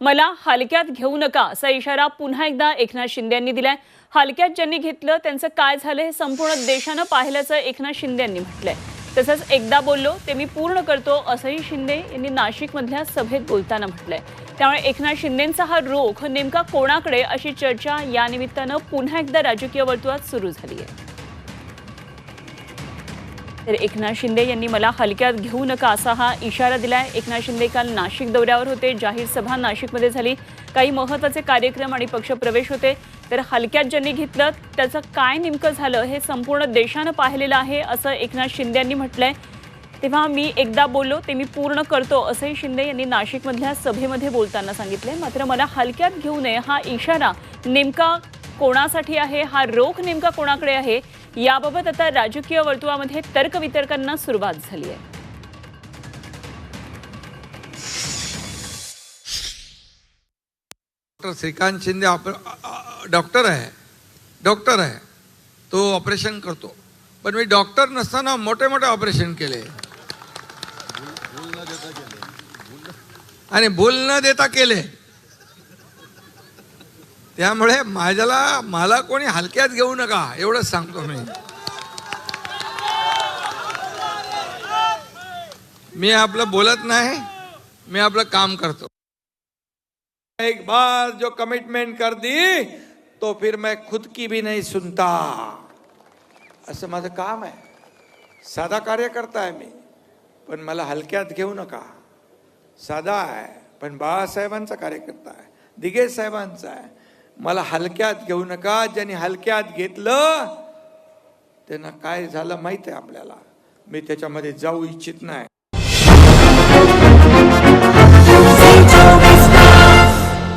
मला हलक्यात घेऊ नका असा इशारा पुन्हा एकदा एकनाथ शिंदे यांनी दिलाय. हलक्यात ज्यांनी घेतलं त्यांचं काय झालं हे संपूर्ण देशानं पाहिल्याचं एकनाथ शिंदे यांनी म्हटलंय. तसंच एकदा बोललो ते मी पूर्ण करतो असंही शिंदे यांनी नाशिकमधल्या सभेत बोलताना म्हटलंय. त्यामुळे एकनाथ शिंदेंचा हा रोख नेमका कोणाकडे अशी चर्चा या निमित्तानं पुन्हा एकदा राजकीय वर्तुळात सुरू झाली आहे तर एकनाथ शिंदे यांनी मला हलक्यात घेऊ नका असा हा इशारा दिलाय. एकनाथ शिंदे काल नाशिक दौऱ्यावर होते. जाहीर सभा नाशिकमध्ये झाली. काही महत्त्वाचे कार्यक्रम आणि पक्षप्रवेश होते. तर हलक्यात ज्यांनी घेतलं त्याचं काय नेमकं झालं हे संपूर्ण देशानं पाहिलेलं आहे असं एकनाथ शिंदे यांनी म्हटलंय. तेव्हा मी एकदा बोललो ते मी पूर्ण करतो असंही शिंदे यांनी नाशिकमधल्या सभेमध्ये बोलताना सांगितलंय. मात्र मला हलक्यात घेऊ नये हा इशारा नेमका कोणासाठी आहे? हा रोख नेमका कोणाकडे आहे? याबाबत आता राजकीय वर्तुळामध्ये तर्कवितर्कांना सुरुवात झाली आहे डॉक्टर श्रीकांत शिंदे डॉक्टर आहे डॉक्टर आहे तो ऑपरेशन करतो. पण मी डॉक्टर नसताना मोठे मोठे ऑपरेशन केले. आणि भूल न देता केले. त्यामुळे माझ्याला मला कोणी हलक्यात घेऊ नका एवढंच सांगतो मी. मी आपलं बोलत नाही मी आपलं काम करतो. एक बार जो कमिटमेंट कर दी तो फिर मैं खुद की भी नहीं सुनता. असं माझं काम आहे. साधा कार्यकर्ता आहे मी पण मला हलक्यात घेऊ नका. साधा आहे पण बाळासाहेबांचा कार्यकर्ता आहे दिगेश साहेबांचा आहे मला हलक्यात घेऊ नका. ज्यांनी हलक्यात घेतलं त्यांना काय झालं माहीत आहे आपल्याला? मी त्याच्यामध्ये जाऊ इच्छित नाही.